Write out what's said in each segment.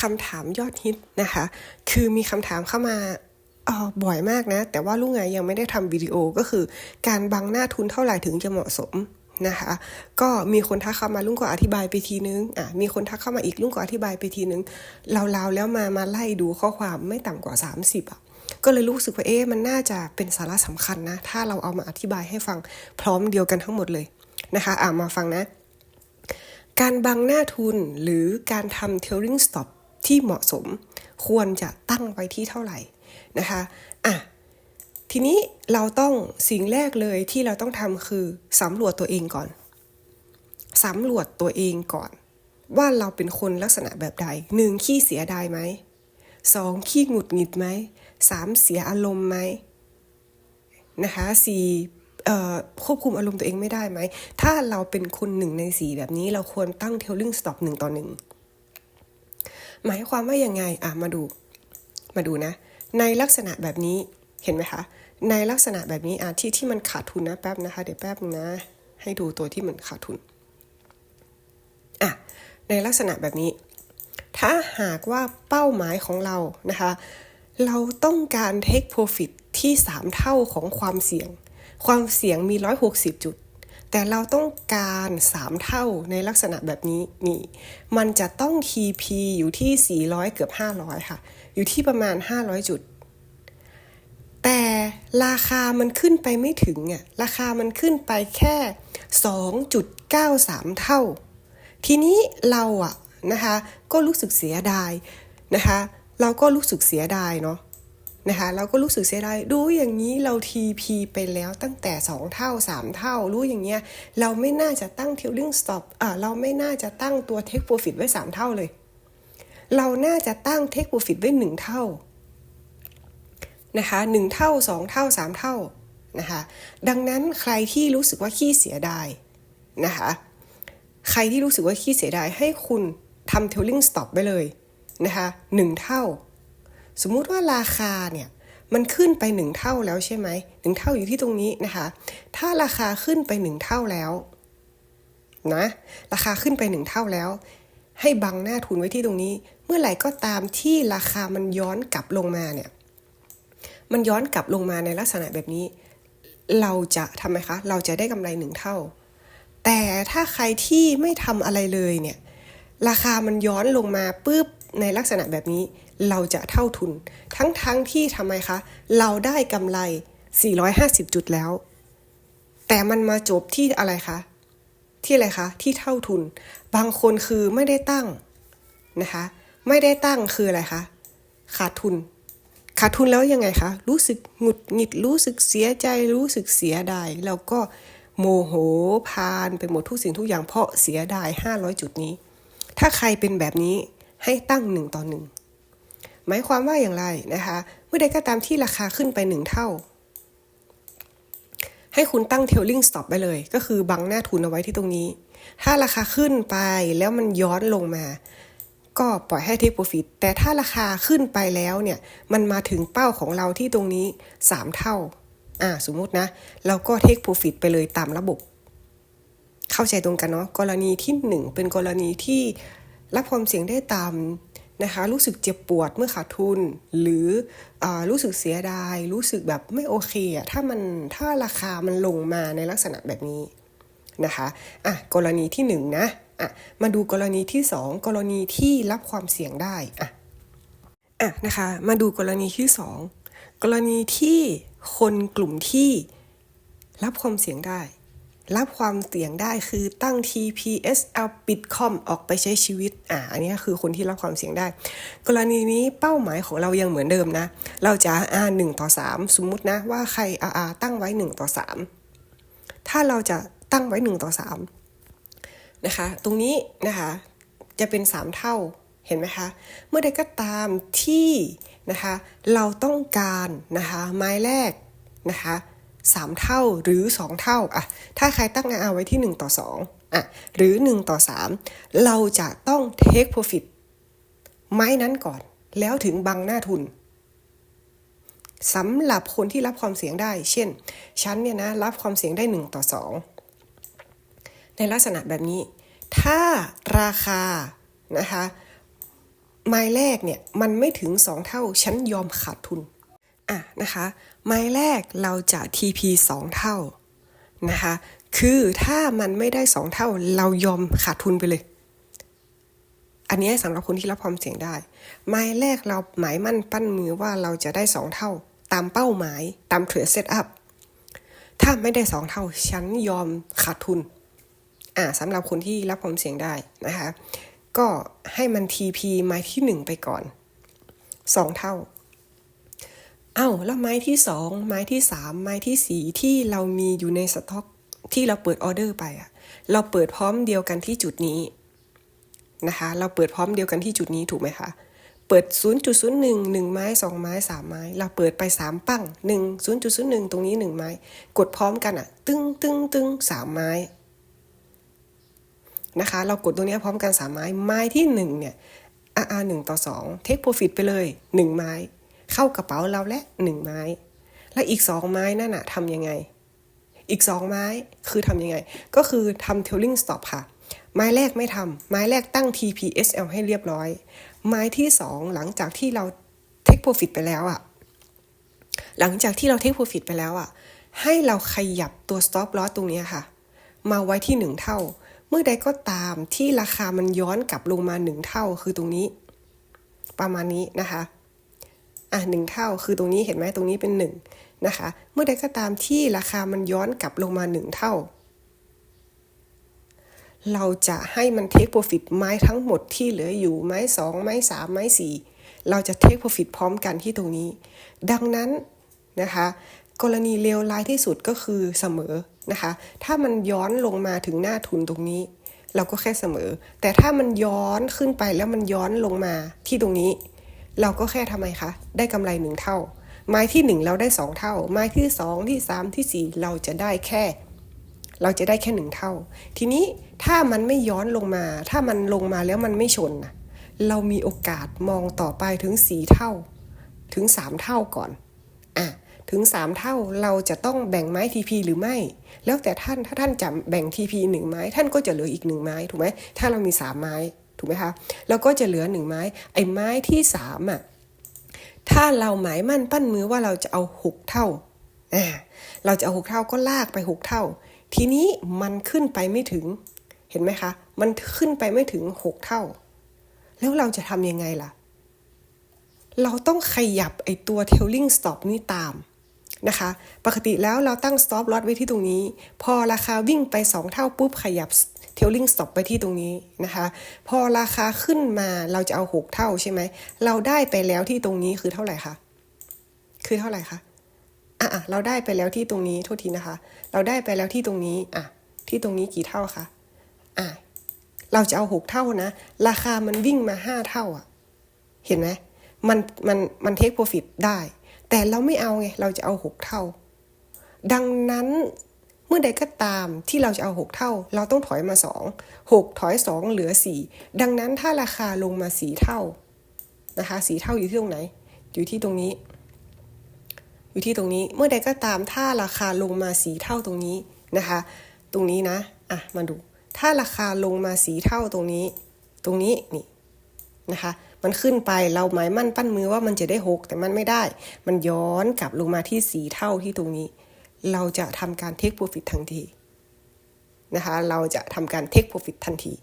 คำถามยอดฮิตนะคะ คือมีคำถามเข้ามาออบ่อยมากนะ แต่ว่าลุงไงยังไม่ได้ทำวิดีโอก็คือ การบังหน้าทุนเท่าไหร่ถึงจะเหมาะสมนะคะ ก็มีคนทักเข้ามาลุงก็อธิบายไปทีนึงอะมีคนทักเข้ามาอีกลุงก็อธิบายไปทีนึงเราๆแล้วมามาไล่ดูข้อความไม่ต่ำกว่า 30อะก็เลยรู้สึกว่าเอ๊ะมันน่าจะเป็นสาระสำคัญนะ ถ้าเราเอามาอธิบายให้ฟังพร้อมเดียวกันทั้งหมดเลยนะคะอะมาฟังนะ การบังหน้าทุนหรือการทำ trailing stop ที่เหมาะสม ควรจะตั้งไว้ที่เท่าไหร่นะคะอะทีนี้เราต้องสิ่งแรกเลยที่เราต้องทำคือสำรวจตัวเองก่อนสำรวจตัวเองก่อน ว่าเราเป็นคนลักษณะแบบใดหนึ่งขี้เสียดายไหมสองขี้หงุดหงิดไหมสามเสียอารมณ์ไหมนะคะสี่ควบคุมอารมณ์ตัวเองไม่ได้ไหม ถ้าเราเป็นคนหนึ่งในสีแบบนี้เราควรตั้ง trailing stop หนึ่งต่อหนึ่ง หมายความว่ายังไงอะมาดู มาดูนะ ในลักษณะแบบนี้เห็นไหมคะ ในลักษณะแบบนี้อะที่ที่มันขาดทุนนะแป๊บนะคะ เดี๋ยวแป๊บนะ ให้ดูตัวที่มันขาดทุนอะในลักษณะแบบนี้ ถ้าหากว่าเป้าหมายของเรานะคะ เราต้องการ take profit ที่ 3 เท่าของความเสี่ยง ความเสี่ยงมี 160 จุด แต่เราต้องการ 3 เท่าในลักษณะแบบนี้นี่ มันจะต้อง TP อยู่ที่ 400 เกือบ 500 ค่ะ อยู่ที่ประมาณ 500 จุด แต่ราคามันขึ้นไปไม่ถึงอะราคามันขึ้นไปแค่ 2.93 เท่า ทีนี้เราอะนะคะก็รู้สึกเสียดายนะคะ เราก็รู้สึกเสียดายเนาะ นะคะเราก็รู้สึกเสียดายรู้อย่างนี้เรา TP ไปแล้วตั้งแต่ 2 เท่า 3 เท่า รู้อย่างเงี้ยเราไม่น่าจะตั้ง trailing stop อ่าเราไม่น่าจะตั้งตัว take profit ไว้ 3 เท่าเลย เราน่าจะตั้ง take profit ไว้ 1 เท่านะคะ1เท่า 2 เท่า 3 เท่านะคะดังนั้นใครที่รู้สึกว่าขี้เสียดายนะคะใครที่รู้สึกว่าขี้เสียดายให้คุณทำ trailing stop ไปเลยนะคะหนึ่งเท่า สมมุติว่าราคาเนี่ยมันขึ้นไปหนึ่งเท่าแล้วใช่ไหมหนึ่งเท่าอยู่ที่ตรงนี้นะคะ ถ้าราคาขึ้นไปหนึ่งเท่าแล้วนะราคาขึ้นไปหนึ่งเท่าแล้ว ให้บังหน้าทุนไว้ที่ตรงนี้ เมื่อไหร่ก็ตามที่ราคามันย้อนกลับลงมาเนี่ยมันย้อนกลับลงมาในลักษณะแบบนี้ เราจะทำไหมคะเราจะได้กำไรหนึ่งเท่า แต่ถ้าใครที่ไม่ทำอะไรเลยเนี่ยราคามันย้อนลงมาปุ๊บ ในลักษณะแบบนี้เราจะเท่าทุน ทั้งๆทที่ทำไมคะ เราได้กำไร 450 จุดแล้ว แต่มันมาจบที่อะไรคะที่อะไรคะที่เท่าทุน บางคนคือไม่ได้ตั้งนะคะ ไม่ได้ตั้งคืออะไรคะขาดทุน ขาดทุนแล้วยังไงคะ รู้สึกหงุดหงิดรู้สึกเสียใจรู้สึกเสียดายแล้วก็โมโหพานไปหมดทุกสิ่งทุกอย่างเพราะเสียดาย 500 จุดนี้ ถ้าใครเป็นแบบนี้ ให้ตั้งหนึ่งต่อหนึ่งหมายความว่าอย่างไรนะคะ เมื่อใดก็ตามที่ราคาขึ้นไปหนึ่งเท่า ให้คุณตั้ง trailing stop ไปเลย ก็คือบังหน้าทุนเอาไว้ที่ตรงนี้ ถ้าราคาขึ้นไปแล้วมันย้อนลงมา ก็ปล่อยให้ take profit แต่ถ้าราคาขึ้นไปแล้วเนี่ย มันมาถึงเป้าของเราที่ตรงนี้ 3 เท่า อ่าสมมุตินะ เราก็ take profit ไปเลยตามระบบเข้าใจตรงกันเนาะกรณีที่ 1 เป็นกรณีที่ รับความเสี่ยงได้ตามนะคะ รู้สึกเจ็บปวดเมื่อขาดทุน หรืออรู้สึกเสียดาย รู้สึกแบบไม่โอเคอะถ้ามันถ้าราคามันลงมาในลักษณะแบบนี้นะคะอะกรณีที่1นะอะมาดูกรณีที่ 2 กรณีที่รับความเสี่ยงได้อะอะนะคะมาดูกรณีที่ 2 กรณีที่คนกลุ่มที่รับความเสี่ยงได้ รับความเสี่ยงได้คือตั้ง TPSL ปิดคอมออกไปใช้ชีวิต อ่า อันนี้คือคนที่รับความเสี่ยงได้ กรณีนี้เป้าหมายของเรายังเหมือนเดิมนะ เราจะ R 1ต่อ 3 สมมุตินะว่าใคร RR ตั้งไว้ 1 ต่อ 3 ถ้าเราจะตั้งไว้ 1 ต่อ 3 นะคะ ตรงนี้นะคะ จะเป็น 3 เท่า เห็นไหมคะ เมื่อใดก็ตามที่นะคะ เราต้องการนะคะ ไม้แรกนะคะ สามเท่าหรือ 2 เท่าอะถ้าใครตั้ง RR ไว้ที่ 1 ต่อ2อะหรือ 1 ต่อ 3 เราจะต้อง take profit ไม้นั้นก่อน แล้วถึงบังหน้าทุนสำหรับคนที่รับความเสี่ยงได้ เช่น ฉันเนี่ยนะรับความเสี่ยงได้ 1 ต่อ 2 ในลักษณะแบบนี้ ถ้าราคานะคะไม้แรกเนี่ยมันไม่ถึง 2 เท่า ฉันยอมขาดทุน อะนะคะไม้แรกเราจะ TP 2 เท่านะคะคือถ้ามันไม่ได้ 2 เท่าเรายอมขาดทุนไปเลย อันนี้สำหรับคนที่รับความเสี่ยงได้ ไม้แรกเราหมายมั่นปั้นมือว่าเราจะได้ 2 เท่า ตามเป้าหมายตามเทรดเซตอัพถ้าไม่ได้ 2 เท่าฉันยอมขาดทุนอ่าสำหรับคนที่รับความเสี่ยงได้นะคะก็ให้มัน TP ไม้ที่ 1 ไปก่อน 2 เท่า อ้าวแล้วไม้ที่2ไม้ที่3ไม้ที่สี่ที่เรามีอยู่ในสต็อกที่เราเปิดออเดอร์ไปอะเราเปิดพร้อมเดียวกันที่จุดนี้นะคะ เราเปิดพร้อมเดียวกันที่จุดนี้ถูกไหมคะเปิด 0.01 1 ไม้ 2 ไม้ 3 ไม้ เราเปิดไป 3 ปั้ง 1 0.01 ตรงนี้ 1 ไม้ กดพร้อมกันอะตึ้งตึ้งตึ้ง3ไม้นะคะ เรากดตรงนี้พร้อมกัน 3 ไม้ ไม้ที่ 1 เนี่ย RR 1ต่อ 2 take profit ไปเลย 1 ไม้ เข้ากระเป๋าเราและ1ไม้ แล้วอีก2ไม้นั่นอะทำยังไง อีก2ไม้คือทำยังไง ก็คือทำ trailing stop ค่ะ ไม้แรกไม่ทำไม้แรกตั้ง TPSL ให้เรียบร้อย ไม้ที่2หลังจากที่เรา take profit ไปแล้วอะหลังจากที่เรา take profit ไปแล้วอะให้เราขยับตัว stop loss ตรงนี้ค่ะ มาไว้ที่1เท่า เมื่อใดก็ตามที่ราคามันย้อนกลับลงมา1เท่าคือตรงนี้ ประมาณนี้นะคะ อะหนึ่งเท่าคือตรงนี้เห็นไหมตรงนี้เป็นหนึ่งนะคะ เมื่อใดก็ตามที่ราคามันย้อนกลับลงมาหนึ่งเท่า เราจะให้มันเทคโปรฟิตไม้ทั้งหมดที่เหลืออยู่ไม้สองไม้สามไม้สี่เราจะเทคโปรฟิตพร้อมกันที่ตรงนี้ ดังนั้นนะคะ กรณีเลวร้ายที่สุดก็คือเสมอนะคะ ถ้ามันย้อนลงมาถึงหน้าทุนตรงนี้ เราก็แค่เสมอ แต่ถ้ามันย้อนขึ้นไปแล้วมันย้อนลงมาที่ตรงนี้ เราก็แค่ทำไมคะ ได้กำไรหนึ่งเท่า ไม้ที่หนึ่งเราได้สองเท่า ไม้ที่สองที่สามที่สี่เราจะได้แค่ เราจะได้แค่หนึ่งเท่า ทีนี้ถ้ามันไม่ย้อนลงมา ถ้ามันลงมาแล้วมันไม่ชนนะเรามีโอกาสมองต่อไปถึงสี่เท่า ถึงสามเท่าก่อนอะถึงสามเท่าเราจะต้องแบ่งไม้ TP หรือไม่ แล้วแต่ท่านถ้าท่านจะแบ่ง TP หนึ่งไม้ ท่านก็จะเหลืออีกหนึ่งไม้ถูกไหมถ้าเรามีสามไม้ ถูกไหมคะ แล้วก็จะเหลือหนึ่งไม้ ไอ้ไม้ที่สามอะ ถ้าเราหมายมั่นปั้นมือว่าเราจะเอาหกเท่า เราจะเอาหกเท่าก็ลากไปหกเท่า ทีนี้มันขึ้นไปไม่ถึง เห็นไหมคะ มันขึ้นไปไม่ถึงหกเท่า แล้วเราจะทำยังไงล่ะ เราต้องขยับไอ้ตัว tailing stop นี่ตาม นะคะ ปกติแล้วเราตั้ง stop loss ไว้ที่ตรงนี้ พอราคาวิ่งไป 2 เท่าปุ๊บขยับ tailing stop ไปที่ตรงนี้นะคะ พอราคาขึ้นมาเราจะเอา 6 เท่าใช่ไหม เราได้ไปแล้วที่ตรงนี้คือเท่าไหร่คะ คือเท่าไหร่คะ อะเราได้ไปแล้วที่ตรงนี้ โทษทีนะคะ เราได้ไปแล้วที่ตรงนี้ อะ ที่ตรงนี้กี่เท่าคะ อะ เราจะเอา6เท่านะ ราคามันวิ่งมา5เท่าอะ เห็นไหมมัน มัน มันเทคโปรฟิตได้ แต่เราไม่เอาไง เราจะเอา6เท่า ดังนั้นเมื่อใดก็ตามที่เราจะเอา6เท่า เราต้องถอยมา2 6ถอย2เหลือ4ดังนั้นถ้าราคาลงมา4เท่านะคะ4เท่าอยู่ที่ตรงไหน อยู่ที่ตรงนี้ อยู่ที่ตรงนี้ เมื่อใดก็ตามถ้าราคาลงมา4เท่าตรงนี้นะคะ ตรงนี้นะอะมาดู ถ้าราคาลงมา4เท่าตรงนี้ ตรงนี้นี่นะคะ มันขึ้นไปเราหมายมั่นปั้นมือว่ามันจะได้6แต่มันไม่ได้ มันย้อนกลับลงมาที่4เท่าที่ตรงนี้ เราจะทำการเทคโปรฟิตทันทีนะคะเราจะทำการเทคโปรฟิตทันที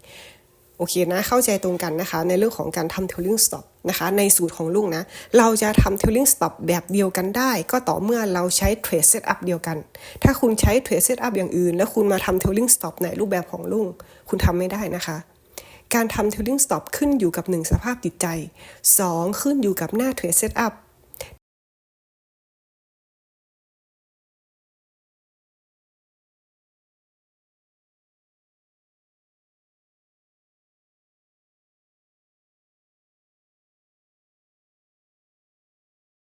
โอเคนะเข้าใจตรงกันนะคะ ในเรื่องของการทำ trailing stop นะคะในสูตรของลุงนะ เราจะทำ trailing stop แบบเดียวกันได้ ก็ต่อเมื่อเราใช้ trade setup เดียวกัน ถ้าคุณใช้ trade setup อย่างอื่น แล้วคุณมาทำ trailing stop ในรูปแบบของลุงคุณทำไม่ได้นะคะ การทำ trailing stop ขึ้นอยู่กับ 1 สภาพจิตใจ 2 ขึ้นอยู่กับหน้าเทรดเซตอัพ